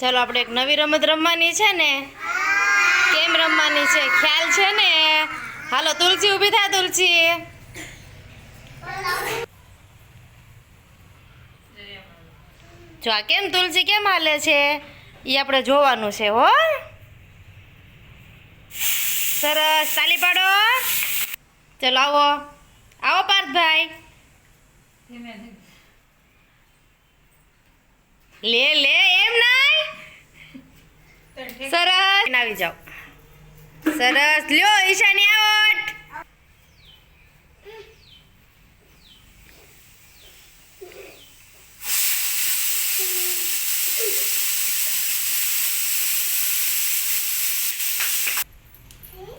ચાલો આપણે એક નવી રમત રમવાની છે ને? કેમ રમવાની છે? ખ્યાલ છે ને? હાલો, તુલસી ઊભી થા, તુલસી. જો આ કેમ તુલસી કેમ હાલે છે? એ આપણે જોવાનું છે, હો. સરસ, તાલી પાડો. ચલો, આવો. આવો પાર્થભાઈ. લે લે સરસ. આવી જાઓ. સરસ. લ્યો, ઈશાની આઉટ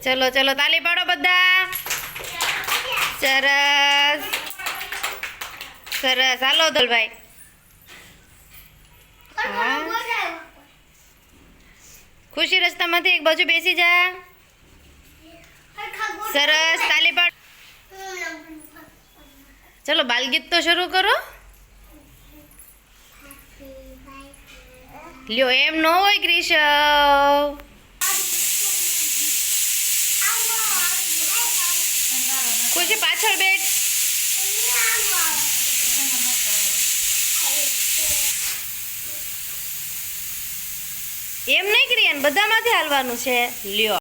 ચલો ચલો, તાલી પાડો બધા. સરસ. સરસ. હાલો, દલભાઈ. ખુશી રસ્તામાંથી એક બાજુ બેસી જા. સરસ, તાલી પાડ. ચલો, બાલગીત તો શરૂ કરો. લ્યો, એમ ન હોય ક્રિશ ખુશી, પાછળ બેઠ. એમ નહીં ક્રિયાન બધામાંથી હાલવાનું છે. લ્યો.